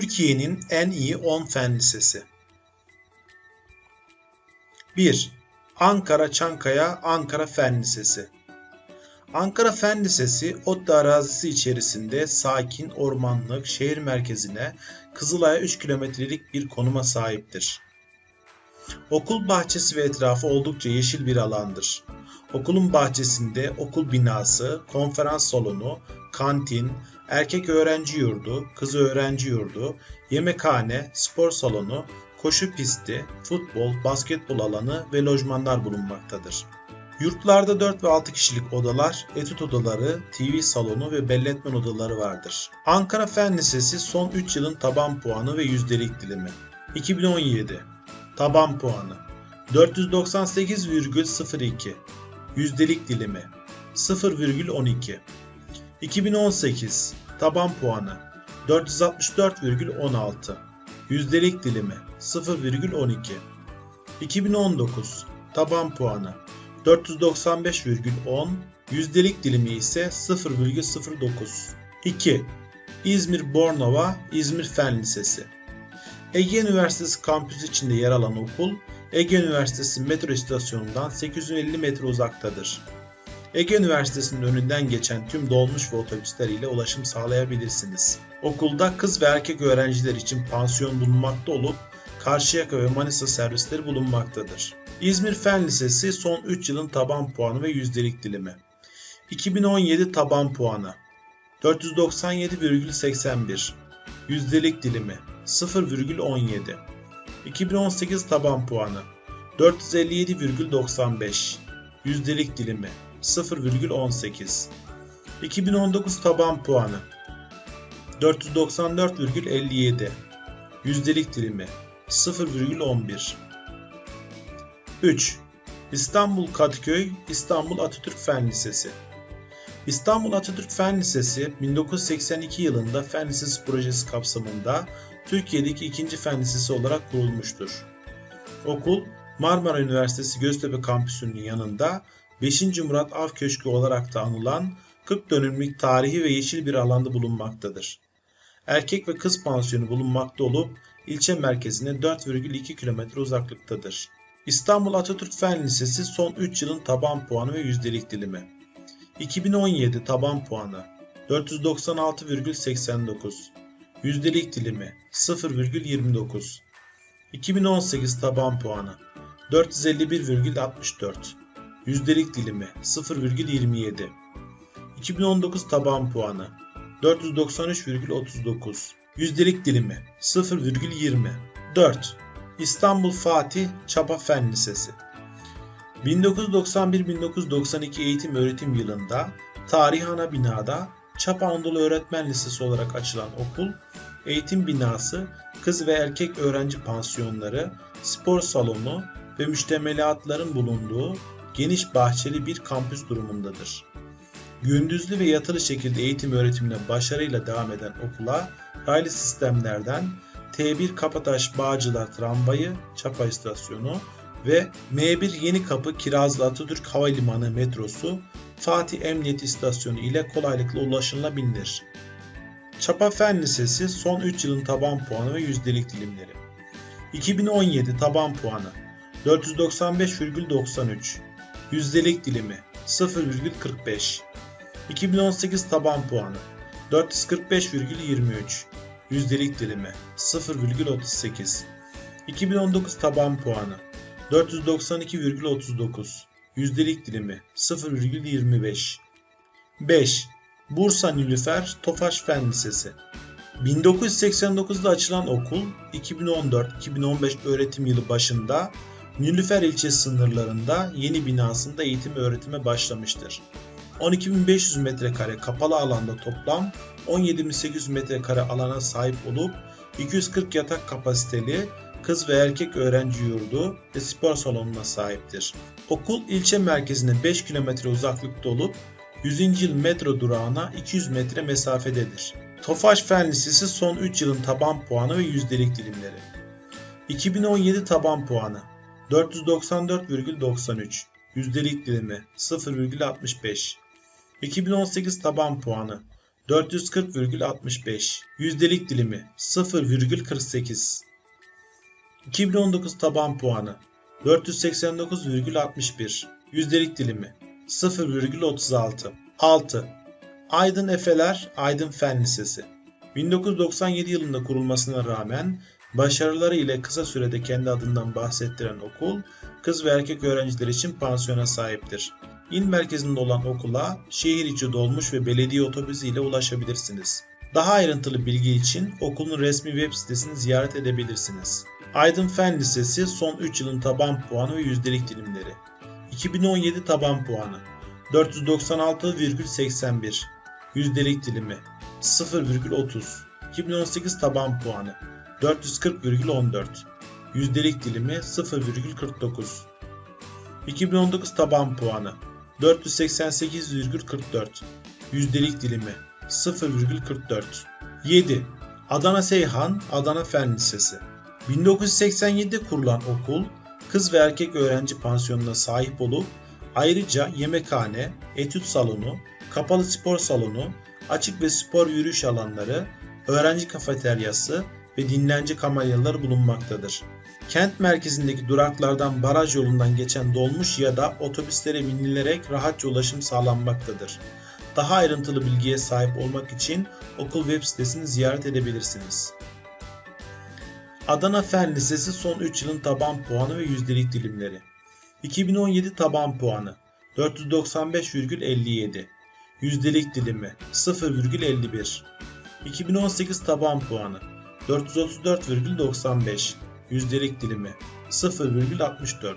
Türkiye'nin en iyi 10 fen lisesi. 1. Ankara Çankaya Ankara Fen Lisesi. Ankara Fen Lisesi, Otlu arazisi içerisinde sakin, ormanlık, şehir merkezine Kızılay'a 3 kilometrelik bir konuma sahiptir. Okul bahçesi ve etrafı oldukça yeşil bir alandır. Okulun bahçesinde okul binası, konferans salonu, kantin, erkek öğrenci yurdu, kız öğrenci yurdu, yemekhane, spor salonu, koşu pisti, futbol, basketbol alanı ve lojmanlar bulunmaktadır. Yurtlarda 4 ve 6 kişilik odalar, etüt odaları, TV salonu ve belletmen odaları vardır. Ankara Fen Lisesi son 3 yılın taban puanı ve yüzdelik dilimi. 2017 Taban puanı 498,02 Yüzdelik dilimi 0,12 2018 Taban puanı 464,16 Yüzdelik dilimi 0,12 2019 Taban puanı 495,10 Yüzdelik dilimi ise 0,09 2. İzmir Bornova İzmir Fen Lisesi Ege Üniversitesi kampüsü içinde yer alan okul, Ege Üniversitesi metro istasyonundan 850 metre uzaktadır. Ege Üniversitesi'nin önünden geçen tüm dolmuş ve otobüsler ile ulaşım sağlayabilirsiniz. Okulda kız ve erkek öğrenciler için pansiyon bulunmakta olup Karşıyaka ve Manisa servisleri bulunmaktadır. İzmir Fen Lisesi son 3 yılın taban puanı ve yüzdelik dilimi. 2017 taban puanı 497,81 Yüzdelik dilimi 0,17 2018 taban puanı 457,95 Yüzdelik dilimi 0,18 2019 taban puanı. 494,57 Yüzdelik dilimi 0,11 3. İstanbul Kadıköy İstanbul Atatürk Fen Lisesi. İstanbul Atatürk Fen Lisesi 1982 yılında Fen Lisesi projesi kapsamında Türkiye'deki ikinci fen lisesi olarak kurulmuştur. Okul Marmara Üniversitesi Göztepe kampüsünün yanında 5. Murat Av Köşkü olarak da anılan 40 dönümlük tarihi ve yeşil bir alanda bulunmaktadır. Erkek ve kız pansiyonu bulunmakta olup ilçe merkezine 4,2 km uzaklıktadır. İstanbul Atatürk Fen Lisesi son 3 yılın taban puanı ve yüzdelik dilimi. 2017 taban puanı 496,89 Yüzdelik dilimi 0,29 2018 taban puanı 451,64 Yüzdelik dilimi 0,27 2019 taban puanı 493,39 Yüzdelik dilimi 0,20 4. İstanbul Fatih Çapa Fen Lisesi. 1991-1992 eğitim öğretim yılında tarih ana binada Çapa Anadolu Öğretmen Lisesi olarak açılan okul, eğitim binası, kız ve erkek öğrenci pansiyonları, spor salonu ve müştemilatların bulunduğu geniş bahçeli bir kampüs durumundadır. Gündüzlü ve yatılı şekilde eğitim öğretimine başarıyla devam eden okula raylı sistemlerden T1 Kapataş Bağcılar Tramvayı Çapa İstasyonu ve M1 Yeni Kapı Kirazlı Atatürk Havalimanı metrosu Fatih Emniyet İstasyonu ile kolaylıkla ulaşılabilir. Çapa Fen Lisesi son 3 yılın taban puanı ve yüzdelik dilimleri. 2017 taban puanı 495,93 Yüzdelik dilimi 0,45 2018 taban puanı 445,23 Yüzdelik dilimi 0,38 2019 taban puanı 492,39 Yüzdelik dilimi 0,25 5. Bursa Nilüfer Tofaş Fen Lisesi. 1989'da açılan okul 2014-2015 öğretim yılı başında Nilüfer ilçe sınırlarında yeni binasında eğitim öğretime başlamıştır. 12.500 metrekare kapalı alanda toplam 17.800 metrekare alana sahip olup 240 yatak kapasiteli kız ve erkek öğrenci yurdu ve spor salonuna sahiptir. Okul ilçe merkezine 5 km uzaklıkta olup 100. yıl metro durağına 200 metre mesafededir. Tofaş Fen Lisesi son 3 yılın taban puanı ve yüzdelik dilimleri. 2017 taban puanı 494,93 Yüzdelik dilimi 0,65 2018 taban puanı 440,65 Yüzdelik dilimi 0,48 2019 taban puanı 489,61 Yüzdelik dilimi 0,36 6. Aydın Efeler Aydın Fen Lisesi. 1997 yılında kurulmasına rağmen başarıları ile kısa sürede kendi adından bahsettiren okul, kız ve erkek öğrenciler için pansiyona sahiptir. İl merkezinde olan okula şehir içi dolmuş ve belediye otobüsü ile ulaşabilirsiniz. Daha ayrıntılı bilgi için okulun resmi web sitesini ziyaret edebilirsiniz. Aydın Fen Lisesi son 3 yılın taban puanı ve yüzdelik dilimleri. 2017 taban puanı 496,81 Yüzdelik dilimi 0,30 2018 taban puanı 440,14 Yüzdelik dilimi 0,49 2019 taban puanı 488,44 Yüzdelik dilimi 0,44 7. Adana Seyhan Adana Fen Lisesi. 1987'de kurulan okul kız ve erkek öğrenci pansiyonuna sahip olup ayrıca yemekhane, etüt salonu, kapalı spor salonu, açık ve spor yürüyüş alanları, öğrenci kafeteryası ve dinlence kamelyaları bulunmaktadır. Kent merkezindeki duraklardan baraj yolundan geçen dolmuş ya da otobüslere binilerek rahatça ulaşım sağlanmaktadır. Daha ayrıntılı bilgiye sahip olmak için okul web sitesini ziyaret edebilirsiniz. Adana Fen Lisesi son 3 yılın taban puanı ve yüzdelik dilimleri. 2017 taban puanı 495,57 Yüzdelik dilimi 0,51 2018 taban puanı 434,95 Yüzdelik dilimi 0,64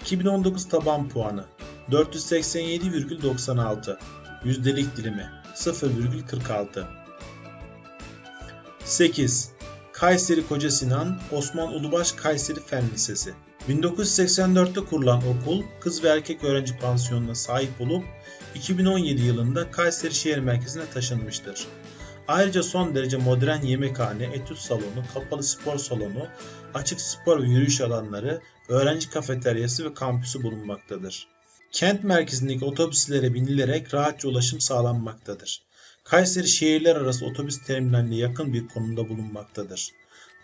2019 taban puanı 487,96 Yüzdelik dilimi 0,46 8. Kayseri Koca Sinan Osman Ulubaş Kayseri Fen Lisesi 1984'te kurulan okul kız ve erkek öğrenci pansiyonuna sahip olup 2017 yılında Kayseri şehir merkezine taşınmıştır. Ayrıca son derece modern yemekhane, etüt salonu, kapalı spor salonu, açık spor ve yürüyüş alanları, öğrenci kafeteryası ve kampüsü bulunmaktadır. Kent merkezindeki otobüslere binilerek rahatça ulaşım sağlanmaktadır. Kayseri şehirler arası otobüs terminaline yakın bir konumda bulunmaktadır.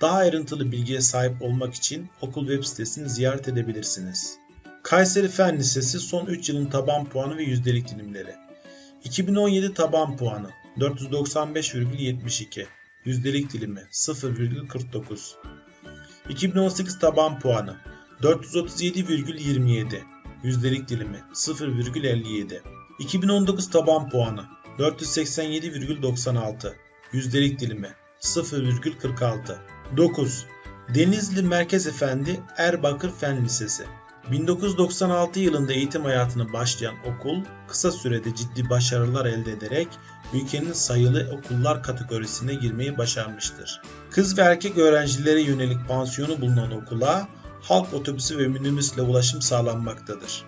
Daha ayrıntılı bilgiye sahip olmak için okul web sitesini ziyaret edebilirsiniz. Kayseri Fen Lisesi son 3 yılın taban puanı ve yüzdelik dilimleri. 2017 taban puanı 495,72 Yüzdelik dilimi 0,49 2018 taban puanı 437,27 Yüzdelik dilimi 0,57 2019 taban puanı 487,96 Yüzdelik dilimi 0,46 9. Denizli Merkez Efendi Erbakır Fen Lisesi 1996 yılında eğitim hayatına başlayan okul kısa sürede ciddi başarılar elde ederek ülkenin sayılı okullar kategorisine girmeyi başarmıştır. Kız ve erkek öğrencilere yönelik pansiyonu bulunan okula halk otobüsü ve minibüsle ulaşım sağlanmaktadır.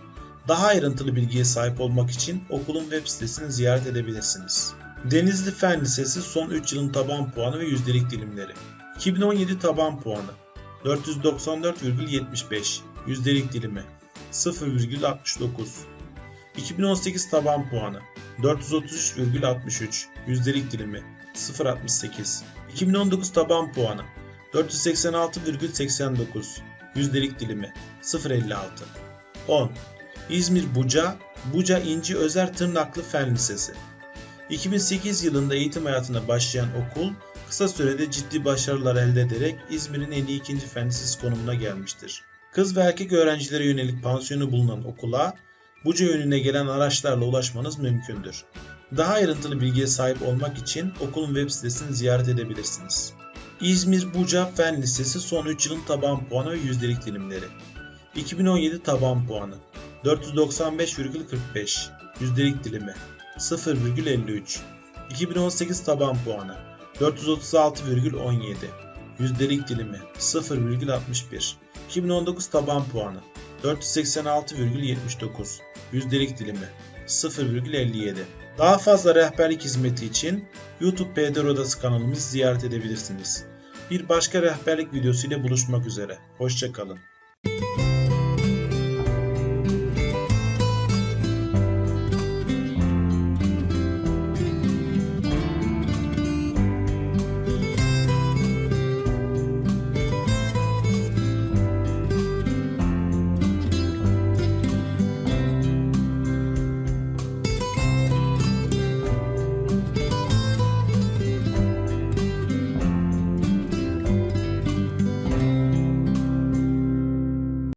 Daha ayrıntılı bilgiye sahip olmak için okulun web sitesini ziyaret edebilirsiniz. Denizli Fen Lisesi son 3 yılın taban puanı ve yüzdelik dilimleri. 2017 taban puanı 494,75 Yüzdelik dilimi 0,69 2018 taban puanı 433,63 Yüzdelik dilimi 0,68 2019 taban puanı 486,89 Yüzdelik dilimi 0,56 10. İzmir Buca Buca İnci Özer Tırnaklı Fen Lisesi. 2008 yılında eğitim hayatına başlayan okul kısa sürede ciddi başarılar elde ederek İzmir'in en iyi ikinci fen lisesi konumuna gelmiştir. Kız ve erkek öğrencilere yönelik pansiyonu bulunan okula Buca yönüne gelen araçlarla ulaşmanız mümkündür. Daha ayrıntılı bilgiye sahip olmak için okulun web sitesini ziyaret edebilirsiniz. İzmir Buca Fen Lisesi son 3 yılın taban puanı ve yüzdelik dilimleri. 2017 taban puanı 495,45 Yüzdelik dilimi 0,53 2018 taban puanı 436,17 Yüzdelik dilimi 0,61 2019 taban puanı 486,79 Yüzdelik dilimi 0,57 Daha fazla rehberlik hizmeti için YouTube PD Odası kanalımızı ziyaret edebilirsiniz. Bir başka rehberlik videosu ile buluşmak üzere. Hoşçakalın.